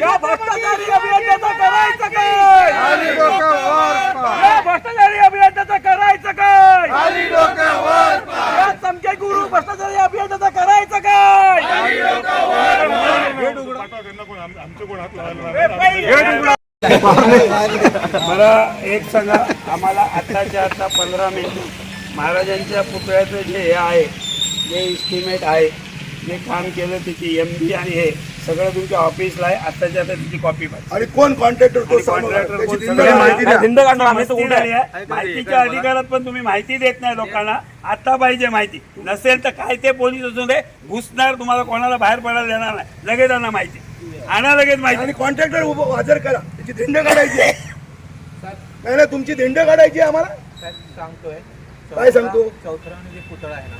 या भ्रष्टाचारी अभियंत्याचं करायचं काय. या भ्रष्टाचारी अभियंत्याचं करायचं काय. या चमके गुरु भ्रष्टाचारी अभियंत्याचं करायचं काय. मला एक सांगा आम्हाला आत्ताच्या आता पंधरा मिनिट महाराजांच्या पुतळ्याचं जे हे आहे जे इस्टिमेट आहे जे काम केलं त्याची एम बी आणि हे सगळं तुमच्या ऑफिसला आहे आत्ताच्या आता त्याची कॉपी पाहिजे. आणि कोण कॉन्ट्रॅक्टर तो आणि सांगा. contractor त्याची कोण दिंड सगळं माहिती द्या. माहिती झाली आहे. माहितीच्या अधिकारात पण तुम्ही माहिती देत नाही लोकांना. आता पाहिजे माहिती. नसेल तर काय ते पोलीस असून दे घुसणार तुम्हाला कोणाला बाहेर पडायला देणार नाही. लगेच त्यांना माहिती. आणा लगेच माहिती. आणि कॉन्ट्रॅक्टर उभं हजर करा. त्याची दिंड काढायची. आहे. नाही ना तुमची दिंड काढायची आहे आम्हाला. सांगतोय. काय सांगतो? जे पुतळा आहे. ना.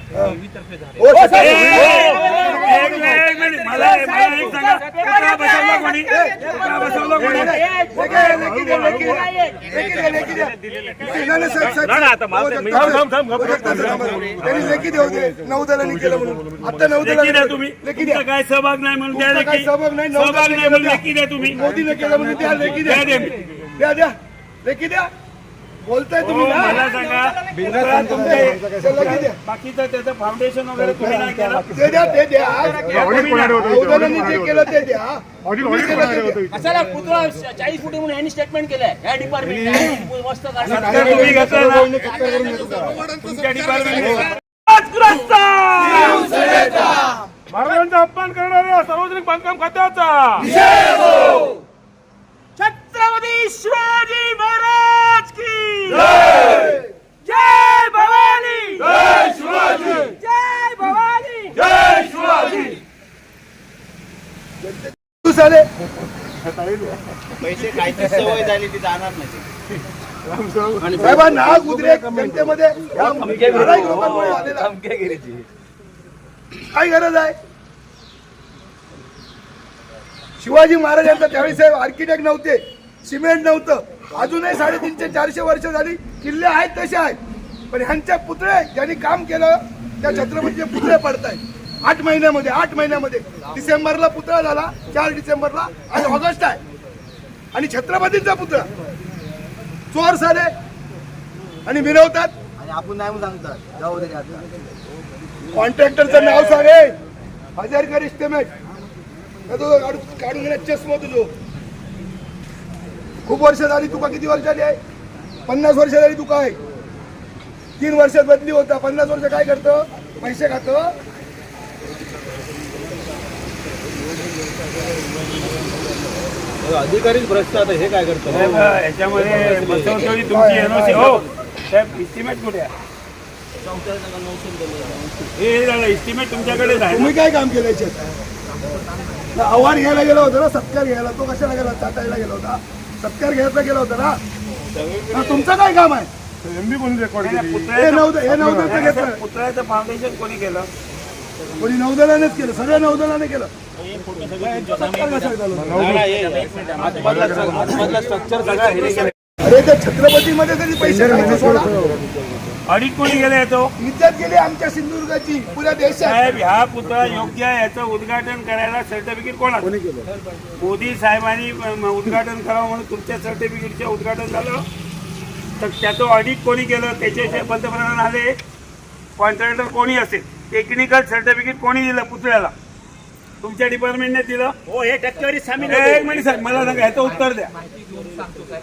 मला एक सांगा पुतळा बसवला कोणी? पुतळा बसवला कोणी. त्यांनी लेखी देऊ दे नौदलांनी केलं म्हणून. आता तुम्ही. काय सहभाग नाही म्हणून काय लेखी. सहभाग नाही, सहभाग नौदलांनी नाही म्हणून लेखी द्या तुम्ही. मोदीने केलं म्हणून द्या लेखी द्या. द्या द्या. लेखी द्या. बोलताय तुम्ही हो, ना? मला सांगा पुतळा तुमचे बाकीचं त्याचं फाउंडेशन वगैरे तुम्ही नाही केलं? ते द्या ते द्या. जे केलं ते पुतळा चाळीस फुटी म्हणून यांनी स्टेटमेंट केलंय. या डिपार्टमेंट मस्त काढलं. सत्कार तुम्ही घेतला ना? तुमच्या डिपार्टमेंट महाराजांचा अपमान करणाऱ्या सार्वजनिक बांधकाम खात्याचा छत्रपती शिवाजी महाराज की जय भवानी जय शिवाजी जय भवानी जय शिवाजी तू साले पैसे काहीतरी सवय झाली ती जाणार नाही. साहेबा नाग उद्रेक जनतेमध्ये. काय गरज आहे? शिवाजी महाराजांचा त्यावेळी साहेब आर्किटेक्ट नव्हते सिमेंट नव्हतं. अजूनही साडेतीनशे चारशे वर्ष झाली किल्ले आहेत तसे आहेत. पण ह्यांचे पुतळे ज्यांनी काम केलं त्या छत्रपतीचे पुतळे पडत आहेत आठ महिन्यामध्ये आठ महिन्यामध्ये. डिसेंबरला पुतळा झाला चार डिसेंबरला आज ऑगस्ट आहे. आणि छत्रपतींचा पुतळा. चोर साले आणि मिरवतात. आणि आपण नाही सांगतात. कॉन्ट्रॅक्टरचं नाव सांगे. हजारकर इस्टिमेट तो काढून घेण्यात चष्मा तुझो. खूप वर्ष झाली तुका किती वर्ष झाली आहे? पन्नास वर्ष झाली तुका आहे. तीन वर्षात बदली होता. पन्नास वर्ष काय करतं? पैसे खातं. अधिकारीच भ्रष्ट आता हे काय करतो साहेब, याच्यामध्ये तुमची एनओसी हो साहेब इस्टिमेट कुठे आहे? हे झालं इस्टिमेट तुमच्याकडेच आहे? तुम्ही काय काम केलं याच्यात? आव्हान घ्यायला गेला होता ना सत्कार घ्यायला. तो कशाला गेला? चाटायला गेला होता. सत्कार घ्यायचा गेला होता ना? ना, तुमचं काय काम आहे? एमबी कोणी रेकॉर्ड हे नवद हे घेतलं. पुतळ्याचं फाउंडेशन कोणी केलं? कोणी नौदलानेच केलं सगळ्या नौदलाने केलं. हे केलं. अरे त्या छत्रपतीमध्ये तरी पैसे ऑडिट कोणी केलं याचं इज्जत गेली आमच्या सिंधुदुर्गाची पुऱ्या देशात. साहेब ह्या पुतळा योग्य आहे याचं उद्घाटन करायला सर्टिफिकेट कोणाचं? मोदी साहेबांनी म- उद्घाटन करावं म्हणून तुमच्या सर्टिफिकेटचं उद्घाटन झालं. तर त्याचं ऑडिट कोणी केलं त्याच्याशिवाय पंतप्रधान आले. कॉन्ट्रॅक्टर कोणी असेल? टेक्निकल सर्टिफिकेट कोणी दिलं पुतळ्याला? तुमच्या डिपार्टमेंटने दिलं? हो हे टक्केवारी सामील एक मिनिट साहेब मला सांगा ह्याचं उत्तर द्या.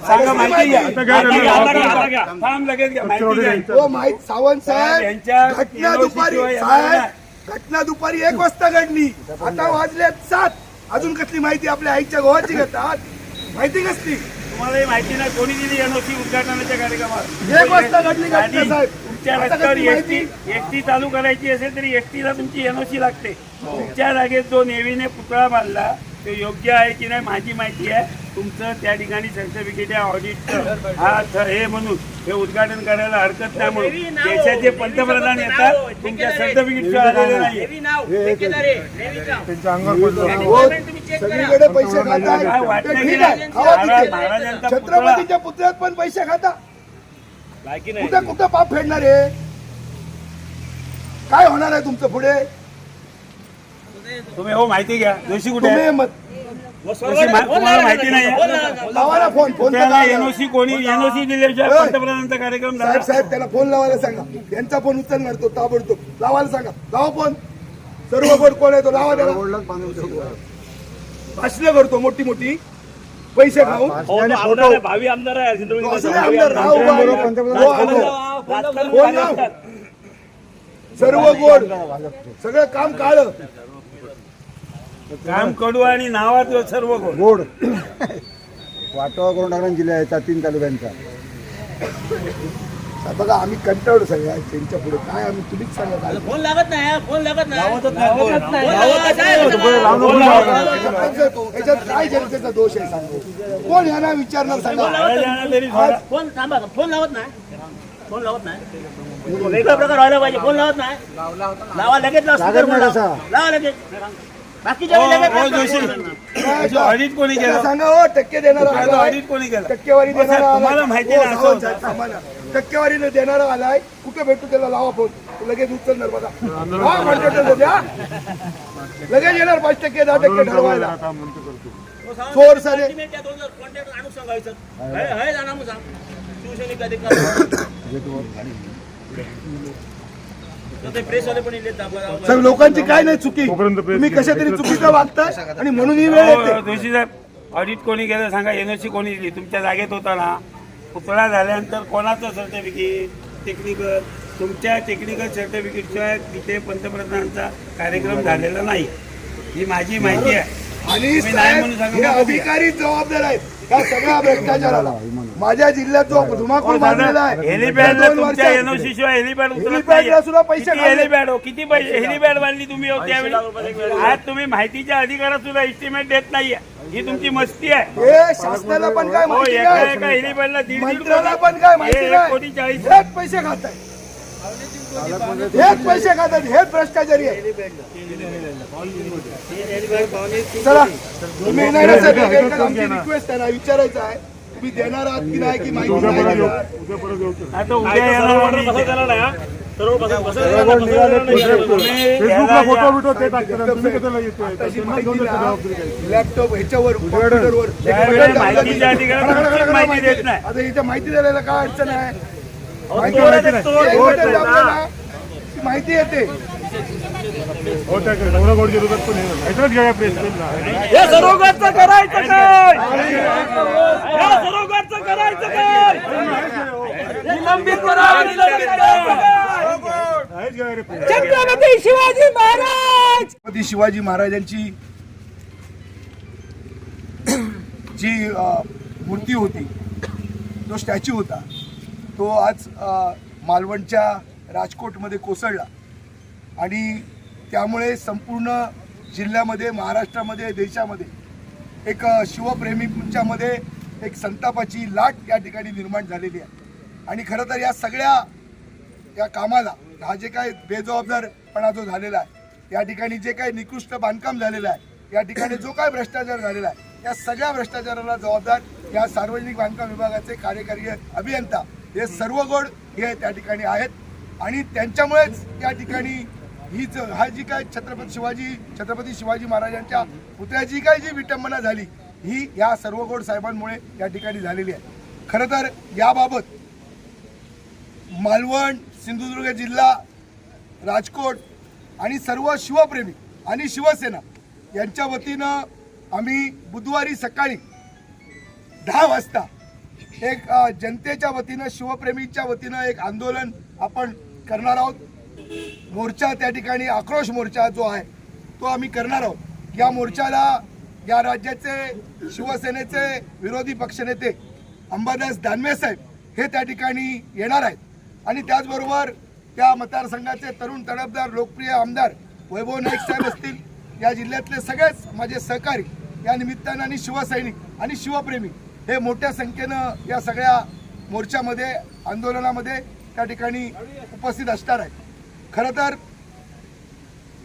सांगा माहिती घ्या. आता घ्या, माहिती घ्या, आता घ्या, आता आता घ्या. थांब लगेच घ्या. माहिती घ्या. हो माहीत सावंत साहेब यांच्या घटना NOC दुपारी शिवाय येणार साहेब घटना दुपारी एक वाजता घडली. आता वाजले सात. अजून कसली माहिती आपल्या आईच्या गोवाची घेतात? माहिती कसली? तुम्हाला ही माहिती नाही कोणी दिली एनओसी उद्घाटनाच्या कार्यक्रमात? एक वाजता घडली घटना साहेब. तुमच्या रस्त्यावर एसटी एसटी चालू करायची असेल तरी एसटीला तुमची एनओसी लागते. तुमच्या जागेत जो नेव्हीने पुतळा बांधला तो योग्य आहे की नाही माझी माहिती आहे. तुमचं त्या ठिकाणी सर्टिफिकेट आहे ऑडिटचं हा हे म्हणून हे उद्घाटन करायला हरकत नाही म्हणून. देशाचे पंतप्रधान येतात तुमच्या सर्टिफिकेट आलेले नाही हो, तुम्ही check करा. सगळीकडे पैसे काय खाताय वाटतं ते की ठीक नाही? आहे. खावा तिथे. महाराजांचा पुतळा छत्रपतीच्या पुतळ्यात पण पैसे खाता कुठे कुठं पाप फेडणार आहे काय होणार आहे तुमचं पुढे? तुम्ही हो माहिती घ्या. जोशी कुठे तुम्ही आहे? मत- जोशी मा- तुम्हाला माहिती नाही. बोल आहे? ना. लावा ना फोन फोन त्याला एनओसी कोणी एनओसी दिल्याशिवाय होय. पंतप्रधानांचा कार्यक्रम साहेब झाला. साहेब त्याला फोन लावायला सांगा. यांचा फोन उचलणार तो ताबडतोब. लावायला सांगा. लावा फोन. सर्व गोड कोण आहे तो लावा त्याला. भाषणं करतो मोठी मोठी. पैसे खाऊन भावी आमदार आहे आहे. लाव. सर्व गोड. सगळं काम काळ. काम कडू आणि नावात सर्व गोड. वाटोळा करून टाकला जिल्हा याचा तीन तालुक्यांचा. बघा आम्ही कंटाळलो सगळ्या त्यांच्या पुढे. काय आम्ही तुम्हीच सांगा काय फोन लागत नाही हा, फोन लागत नाही. हो, फोन लागत नाही. याच्यात काय जनतेचा दोष आहे सांगू. कोण यांना विचारणार सांगा. फोन थांबा फोन लावत नाही. फोन लावत नाही. वेगळा प्रकार व्हायला पाहिजे फोन लावत नाही. लावा लगेच लावा, लागत speaker नाही लावा. लगेच. बाकीच्या वेळी लगेच हो, लावा. ऑडिट कोणी केलं? सांगा हो टक्के देणारा. ऑडिट कोणी केलं? टक्केवारी हो, देणारा तुम्हाला. माहिती हो, नाही, हो, असं साहेब, थांबा ना. टक्केवारीने देणारा आलाय. कुठे भेटू त्याला लावा फोन. तो लगेच उचलणार बघा हा कॉन्ट्रॅक्टर द्या. लगेच येणार पाच टक्के दहा टक्के ठरवायला. चोर सारे. इले दाबा- साहेब लोकांची काय नाही चुकी. तुम्ही कशा तरी चुकीचं वागताय आणि म्हणून ही वेळ हो, येते. जोशी साहेब ऑडिट कोणी केलं सांगा एनओसी कोणी दिली तुमच्या जागेत होता ना. पुतळा झाल्यानंतर कोणाचं सर्टिफिकेट टेक्निकल तुमच्या टेक्निकल सर्टिफिकेट शिवाय तिथे पंतप्रधानांचा कार्यक्रम झालेला नाही. ही माझी माहिती आहे. आणि नाही म्हणून सांगा हे. अधिकारी जबाबदार आहेत. ह्या सगळ्या भ्रष्टाचाराला. माझ्या जिल्ह्यात जो धुमाकूळ हो, मारलेला दादा, आहे. हेलिपॅडला तुमच्या एनओसी शिवाय हेलिपॅड उतरत हेलिपॅडला सुद्धा पैसे किती. हेलिपॅड हो किती पैसे हेलिपॅड बांधली तुम्ही हो त्यावेळी? आज तुम्ही माहितीच्या अधिकारात सुद्धा एस्टिमेट देत नाहीये. ही तुमची मस्ती आहे. हे शासनाला पण काय हो एका एका हेलिपॅडला दीड दीड मंत्र्याला पण काय माहिती हे कोटी चाळीस पैसे खात हेच पैसे खातात हेच भ्रष्टाचारी आहे चला तुम्ही रिक्वेस्ट आहे ना विचारायचं आहे. तुम्ही देणार आहात की नाही की माहिती लॅपटॉप ह्याच्यावर कॉम्प्युटरवर माहिती द्यायला काय अडचण आहे? माहिती तो- नाही. तो- तो- येते. त्या नवरागोडच्या विरोधात पण ऐकत घ्या प्रेस या सरोगरचं करायचं काय? या सरोगरचं करायचं काय? निलंबित करा निलंबित करा. छत्रपती शिवाजी महाराज! छत्रपती शिवाजी महाराजांची जी मूर्ती होती जो स्टॅच्यू होता. तो आज मालवणच्या राजकोटमध्ये कोसळला. आणि त्यामुळे संपूर्ण जिल्ह्यामध्ये महाराष्ट्रामध्ये देशामध्ये एक शिवप्रेमींच्यामध्ये एक संतापाची लाट या ठिकाणी निर्माण झालेली आहे. आणि खरं तर या सगळ्या या कामाला हा जे काय बेजबाबदारपणा जो झालेला आहे या ठिकाणी जे काही निकृष्ट बांधकाम झालेलं आहे या ठिकाणी जो काय भ्रष्टाचार झालेला आहे या सगळ्या भ्रष्टाचाराला जबाबदार या सार्वजनिक बांधकाम विभागाचे कार्यकारी अभियंता हे सर्व गोड हे त्या ठिकाणी आहेत. आणि त्यांच्यामुळेच त्या ठिकाणी हीच हा जी काय छत्रपती शिवाजी छत्रपती शिवाजी महाराजांच्या पुतळ्याची काय जी विटंबना झाली ही या सर्व गोड साहेबांमुळे या ठिकाणी झालेली आहे. खरं तर याबाबत मालवण सिंधुदुर्ग जिल्हा राजकोट आणि सर्व शिवप्रेमी आणि शिवसेना यांच्या वतीनं आम्ही बुधवारी सकाळी दहा वाजता एक जनतेच्या वतीनं शिवप्रेमीच्या वतीनं एक आंदोलन आपण करणार आहोत. मोर्चा त्या ठिकाणी आक्रोश मोर्चा जो आहे तो आम्ही करणार आहोत. या मोर्चाला या राज्याचे शिवसेनेचे विरोधी पक्षनेते अंबादास दानवे साहेब हे त्या ठिकाणी येणार आहेत. आणि त्याचबरोबर त्या मतदारसंघाचे तरुण तडफदार लोकप्रिय आमदार वैभव नाईक साहेब असतील. या जिल्ह्यातले सगळेच माझे सहकारी या निमित्तानं आणि शिवसैनिक आणि शिवप्रेमी हे मोठ्या संख्येनं या सगळ्या मोर्चामध्ये आंदोलनामध्ये त्या ठिकाणी उपस्थित असणार आहे खरं तर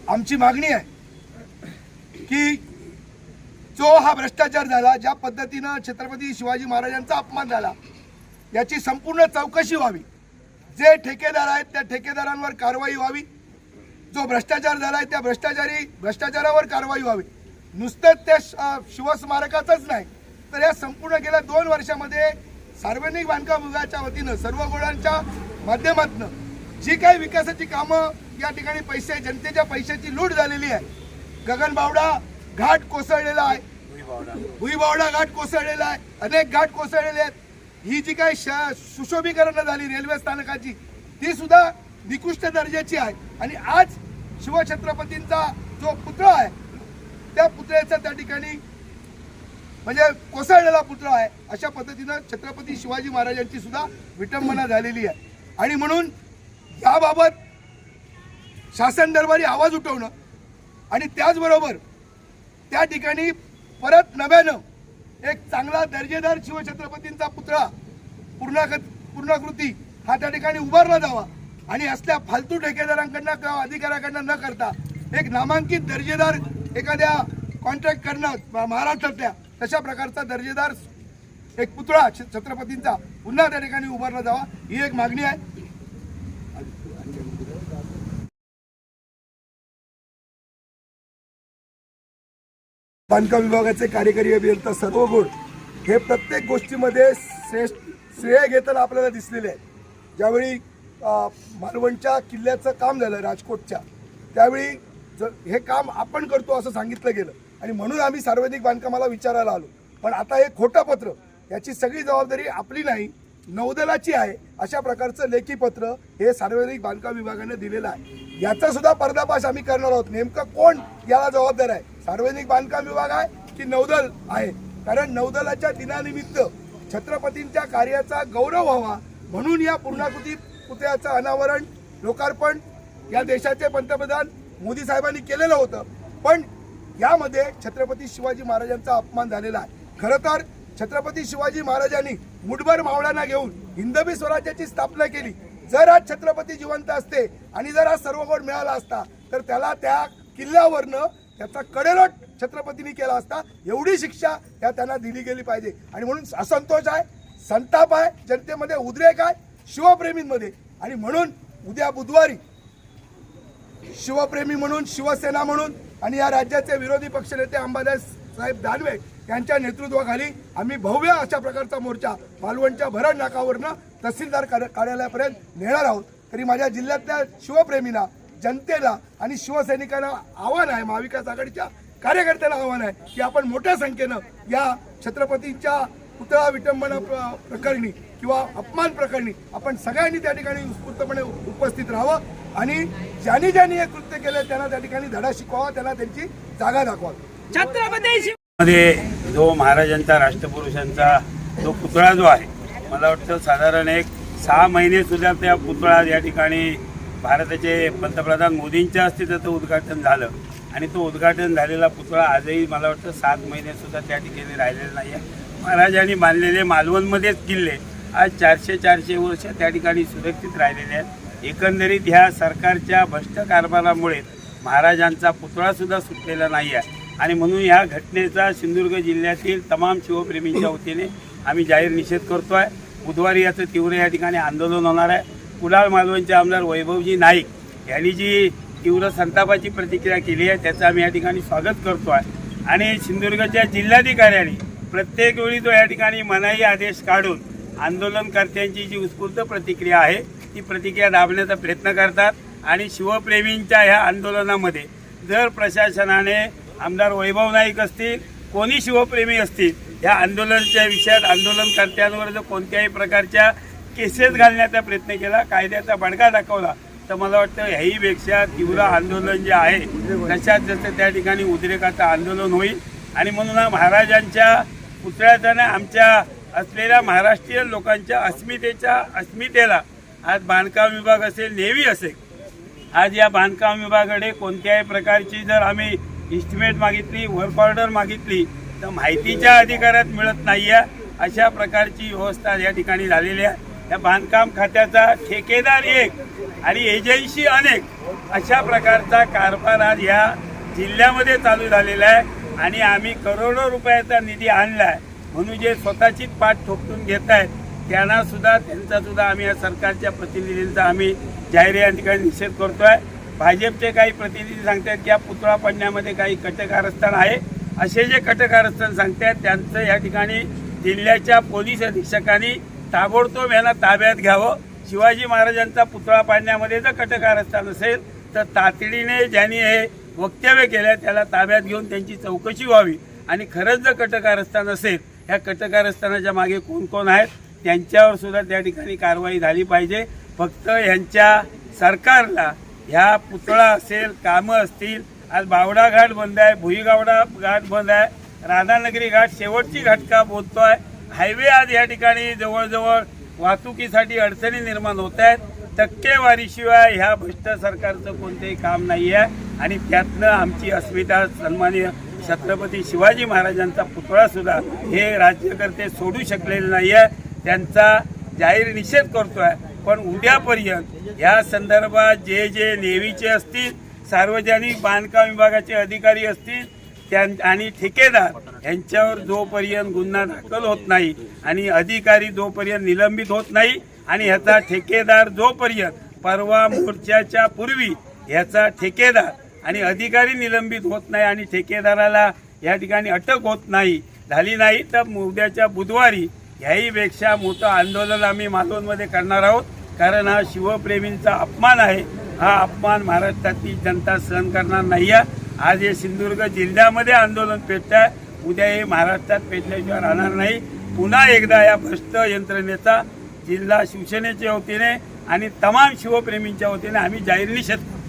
आमची मागणी आहे की जो हा भ्रष्टाचार झाला ज्या पद्धतीनं छत्रपती शिवाजी महाराजांचा अपमान झाला याची संपूर्ण चौकशी व्हावी. जे ठेकेदार आहेत त्या ठेकेदारांवर कारवाई व्हावी. जो भ्रष्टाचार झाला आहे त्या भ्रष्टाचारी भ्रष्टाचारावर कारवाई व्हावी. नुसतंच त्या श- शिवस्मारकाचंच नाही. तर या संपूर्ण गेल्या दोन वर्षामध्ये सार्वजनिक बांधकाम विभागाच्या वतीनं सर्व गोळांच्या माध्यमातून जी काही विकासाची कामं या ठिकाणी पैसे जनतेच्या पैशाची लूट झालेली आहे. गगनबावडा घाट कोसळलेला आहे. भुईबावडा घाट कोसळलेला आहे. अनेक घाट कोसळलेले आहेत. ही जी काही श- सुशोभीकरण झाली रेल्वे स्थानकाची ती सुद्धा निकृष्ट दर्जाची आहे. आणि आज शिवछत्रपतींचा जो पुतळा आहे त्या पुतळ्याचा त्या ठिकाणी म्हणजे कोसळलेला पुतळा आहे. अशा पद्धतीनं छत्रपती शिवाजी महाराजांची सुद्धा विटंबना झालेली आहे. आणि म्हणून याबाबत शासन दरबारी आवाज उठवणं आणि त्याचबरोबर त्या ठिकाणी परत नव्यानं एक चांगला दर्जेदार शिवछत्रपतींचा पुतळा पूर्णाक पूर्णाकृती हा त्या ठिकाणी उभारला जावा आणि असल्या फालतू ठेकेदारांकडनं किंवा अधिकाऱ्याकडनं न करता एक नामांकित दर्जेदार एखाद्या कॉन्ट्रॅक्ट करणं महाराष्ट्रातल्या तशा प्रकारचा दर्जेदार एक पुतळा छ- छत्रपतींचा पुन्हा त्या ठिकाणी उभारला जावा ही एक मागणी आहे. बांधकाम विभागाचे कार्यकारी अभियंता सर्व गुण हे प्रत्येक गोष्टीमध्ये श्रेष्ठ श्रेय घेताना आपल्याला दिसलेले आहे ज्यावेळी मालवणच्या किल्ल्याचं काम झालं राजकोटच्या त्यावेळी हे काम आपण करतो असं सांगितलं गेलं. आणि म्हणून आम्ही सार्वजनिक बांधकामाला विचारायला आलो. पण आता हे खोटं पत्र याची सगळी जबाबदारी आपली नाही नौदलाची आहे अशा प्रकारचं लेखी पत्र हे सार्वजनिक बांधकाम विभागाने दिलेलं आहे. याचा सुद्धा पर्दापाश आम्ही करणार आहोत. नेमकं कोण याला जबाबदार आहे? सार्वजनिक बांधकाम विभाग आहे की नौदल आहे? कारण नौदलाच्या दिनानिमित्त छत्रपतींच्या कार्याचा गौरव व्हावा म्हणून या पूर्णाकृती पुतळ्याचं अनावरण लोकार्पण या देशाचे पंतप्रधान मोदी साहेबांनी केलेलं होतं. पण यामध्ये छत्रपती शिवाजी महाराजांचा अपमान झालेला आहे. खरं तर छत्रपती शिवाजी महाराजांनी मुठभर मावळ्यांना घेऊन हिंदवी स्वराज्याची स्थापना केली. जर आज छत्रपती जिवंत असते आणि जर आज सर्व गोड मिळाला असता तर त्याला त्या किल्ल्यावरनं त्याचा कडेलोट छत्रपतींनी केला असता एवढी शिक्षा त्या त्यांना दिली गेली पाहिजे. आणि म्हणून असंतोष आहे संताप आहे जनतेमध्ये उद्रेक आहे शिवप्रेमींमध्ये. आणि म्हणून उद्या बुधवारी शिवप्रेमी म्हणून शिवसेना म्हणून आणि या राज्याचे विरोधी पक्षनेते अंबादास साहेब दानवे यांच्या नेतृत्वाखाली आम्ही भव्य अशा प्रकारचा मोर्चा मालवणच्या भरण नाकावरनं तहसीलदार कार्यालयापर्यंत नेणार आहोत. तरी माझ्या जिल्ह्यातल्या शिवप्रेमीला जनतेला आणि शिवसैनिकांना आव्हान आहे महाविकास आघाडीच्या कार्यकर्त्याला आव्हान आहे की आपण मोठ्या संख्येनं या छत्रपतींच्या पुतळा विटंबना प्र- प्रकरणी किंवा अपमान प्रकरणी आपण सगळ्यांनी त्या ठिकाणी उत्स्फूर्तपणे उपस्थित राहावं. आणि ज्यांनी ज्यांनी हे कृत्य केलं त्यांना त्या ठिकाणी धडा शिकवावा त्यांना त्यांची जागा दाखवावी. छत्रपती मध्ये जो महाराजांचा राष्ट्रपुरुषांचा जो पुतळा जो आहे मला वाटतं साधारण एक सहा महिने सुद्धा त्या पुतळा या ठिकाणी भारताचे पंतप्रधान मोदींच्या हस्ते त्याचं उद्घाटन झालं. आणि तो उद्घाटन झालेला पुतळा आजही मला वाटतं सात महिने सुद्धा त्या ठिकाणी राहिलेला नाही आहे महाराजांनी बांधलेले मालवणमध्येच किल्ले आज चारशे चारशे वर्ष त्या ठिकाणी सुरक्षित राहिलेले आहेत. एकंदरीत ह्या सरकारच्या भ्रष्ट कारभारामुळे महाराजांचा पुतळासुद्धा सुटलेला नाही आहे आणि म्हणून ह्या घटनेचा सिंधुदुर्ग जिल्ह्यातील तमाम शिवप्रेमींच्या वतीने आम्ही जाहीर निषेध करतो आहे बुधवारी याचं तीव्र या ठिकाणी आंदोलन होणार आहे. कुलाळ मालवणचे आमदार वैभवजी नाईक यांनी जी तीव्र संतापाची प्रतिक्रिया केली आहे त्याचं आम्ही या ठिकाणी स्वागत करतो आहे आणि सिंधुदुर्गच्या जिल्हाधिकाऱ्यांनी प्रत्येक वेळी तो या ठिकाणी मनाई आदेश काढून आंदोलनकर्त्यांची जी उत्स्फूर्त प्रतिक्रिया आहे ती प्रतिक्रिया दाबण्याचा प्रयत्न करतात आणि शिवप्रेमींच्या ह्या आंदोलनामध्ये जर प्रशासनाने आमदार वैभव नाईक असतील कोणी शिवप्रेमी असतील ह्या आंदोलनाच्या विषयात आंदोलनकर्त्यांवर जर कोणत्याही प्रकारच्या केसेस घालण्याचा प्रयत्न केला कायद्याचा बडगा दाखवला तर मला वाटतं ह्याहीपेक्षा तीव्र आंदोलन जे आहे तशात जसं त्या ठिकाणी उद्रेकाचं आंदोलन होईल. आणि म्हणून हा महाराजांच्या पुतळ्याचा आमच्या असलेल्या महाराष्ट्रीयन लोकांच्या अस्मितेच्या अस्मितेला आज बांधकाम विभाग असेल नेव्ही असेल आज या बांधकाम विभागाकडे कोणत्याही प्रकारची जर आम्ही इस्टिमेट मागितली वर्क ऑर्डर मागितली तर माहितीच्या अधिकारात मिळत नाही आहे अशा प्रकारची व्यवस्था या ठिकाणी झालेली आहे. या बांधकाम खात्याचा ठेकेदार एक आणि एजन्सी अनेक अशा प्रकारचा कारभार आज या जिल्ह्यामध्ये चालू झालेला आहे आणि आम्ही करोडो रुपयाचा निधी आणला आहे म्हणून जे स्वतःचीच पाठ ठोकटून घेत आहेत त्यांना सुद्धा त्यांचा सुद्धा आम्ही या सरकारच्या प्रतिनिधींचा आम्ही जाहीर या ठिकाणी निषेध करतोय. भाजपचे काही प्रतिनिधी सांगतात की या पुतळा पडण्यामध्ये काही कटकारस्थान आहे. असे जे कटकारस्थान सांगतात त्यांचं या ठिकाणी जिल्ह्याच्या पोलीस अधीक्षकांनी ताबडतोब यांना ताब्यात घ्यावं. शिवाजी महाराजांचा पुतळा पाडण्यामध्ये जर कटकारस्थान असेल तर तातडीने ज्यांनी हे वक्तव्य केलं त्याला ताब्यात घेऊन त्यांची चौकशी व्हावी. आणि खरंच जर कटकारस्थान असेल ह्या कटकारस्थानाच्या मागे कोण कोण आहेत? त्यांच्यावर सुद्धा त्या ठिकाणी कारवाई झाली पाहिजे. फक्त ह्यांच्या सरकारला ह्या पुतळा असेल कामं असतील आज बावडा घाट बंद आहे भुईगावडा घाट बंद आहे राधानगरी घाट शेवटची घटका बोलतोय हायवे आज या ठिकाणी जवळजवळ वाहतुकीसाठी अडचणी निर्माण होत आहेत. टक्केवारीशिवाय ह्या भ्रष्ट सरकारचं कोणतेही काम नाही आहे आणि त्यातनं आमची अस्मिता सन्माननीय छत्रपती शिवाजी महाराजांचा पुतळा सुद्धा हे राज्यकर्ते सोडू शकलेले नाही आहे त्यांचा जाहीर निषेध करतोय. पण उद्यापर्यंत या संदर्भात जे जे नेव्हीचे असतील सार्वजनिक बांधकाम विभागाचे अधिकारी असतील त्यां आणि ठेकेदार यांच्यावर जोपर्यंत गुन्हा दाखल होत नाही आणि अधिकारी जोपर्यंत निलंबित होत नाही आणि ह्याचा ठेकेदार जोपर्यंत परवा मोर्चाच्या पूर्वी ह्याचा ठेकेदार आणि अधिकारी निलंबित होत नाही आणि ठेकेदाराला या ठिकाणी अटक होत नाही झाली नाही तर उद्याच्या बुधवारी ह्याहीपेक्षा मोठं आंदोलन आम्ही मालवणमध्ये करणार आहोत. कारण हा शिवप्रेमींचा अपमान आहे. हा अपमान महाराष्ट्रातली जनता सहन करणार नाही आहे. आज हे सिंधुदुर्ग जिल्ह्यामध्ये आंदोलन पेटत आहे. उद्या हे महाराष्ट्रात पेटल्याशिवाय राहणार नाही. पुन्हा एकदा या भ्रष्ट यंत्रणेचा जिल्हा शिवसेनेच्या वतीने आणि तमाम शिवप्रेमींच्या वतीने आम्ही जाहीर निषेध करतो.